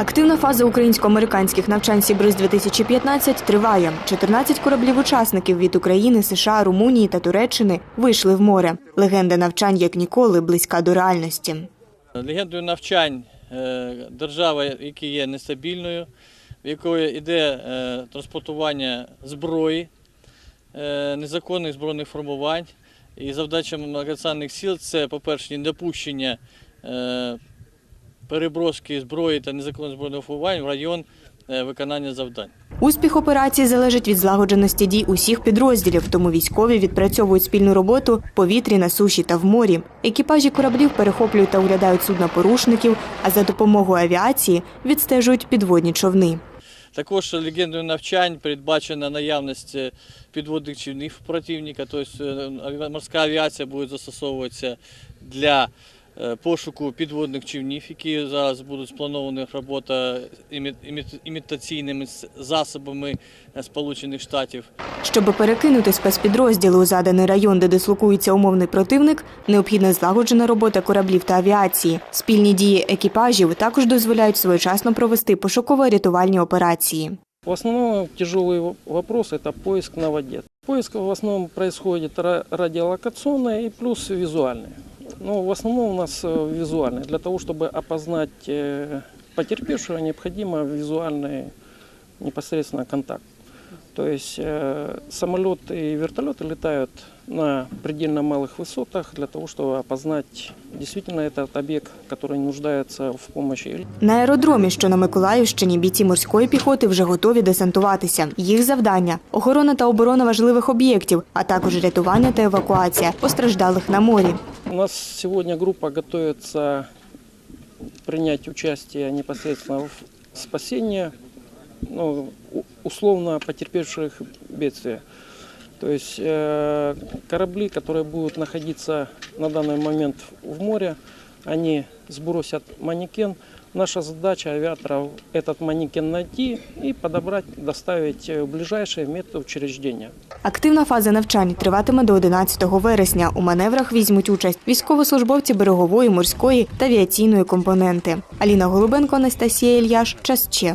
Активна фаза українсько-американських навчань Сібриз 2015 триває. 14 кораблів-учасників від України, США, Румунії та Туреччини вийшли в море. Легенда навчань як ніколи близька до реальності. Легендою навчань е, держава, яка є нестабільною, в якої йде е, транспортування зброї, е, незаконних збройних формувань. І завдача многонаціональних сил це, по-перше, недопущення е, переброски зброї та незаконних збройних формувань в район е, виконання завдань. Успіх операції залежить від злагодженості дій усіх підрозділів, тому військові відпрацьовують спільну роботу в повітрі, на суші та в морі. Екіпажі кораблів перехоплюють та оглядають судна порушників, а за допомогою авіації відстежують підводні човни. Також легендою навчань передбачена наявність е, підводних човнів противника, тобто е, морська авіація буде застосовуватися для пошуку підводних човнів, які зараз будуть сплановані робота імі- імі- імітаційними с- засобами е, Сполучених Штатів. Щоб перекинути спецпідрозділи у заданий район, де дислокується умовний противник, необхідна злагоджена робота кораблів та авіації. Спільні дії екіпажів також дозволяють своєчасно провести пошуково-рятувальні операції. В основном тяжелый в- вопрос – это поиск на воде. Поиск в основном происходит ра- радиолокационный и плюс визуальный. Но в основном у нас э, визуальный. Для того, чтобы опознать э, потерпевшего, необходимо визуальный непосредственно контакт. То есть э, самолеты и вертолеты летают на предельно малых высотах для того, чтобы опознать действительно этот объект, который нуждается в помощи На аеродромі, що на Миколаївщині, бійці морської піхоти вже готові десантуватися. Їх завдання охорона та оборона важливих об'єктів, а також рятування та евакуація постраждалих на морі. У нас сегодня группа готовится принять участие непосредственно в спасении ну, у- условно потерпевших бедствия. То есть э, корабли, которые будут находиться на данный момент в море, они сбросят манекен. Наша задача авиаторов этот манекен найти и подобрать, доставить в ближайшее медучреждение. Активна фаза навчань триватиме до 11 вересня. У маневрах візьмуть участь військовослужбовці берегової, морської та авіаційної компоненти. Аліна Голубенко, Анастасія Ільяш. Час Че.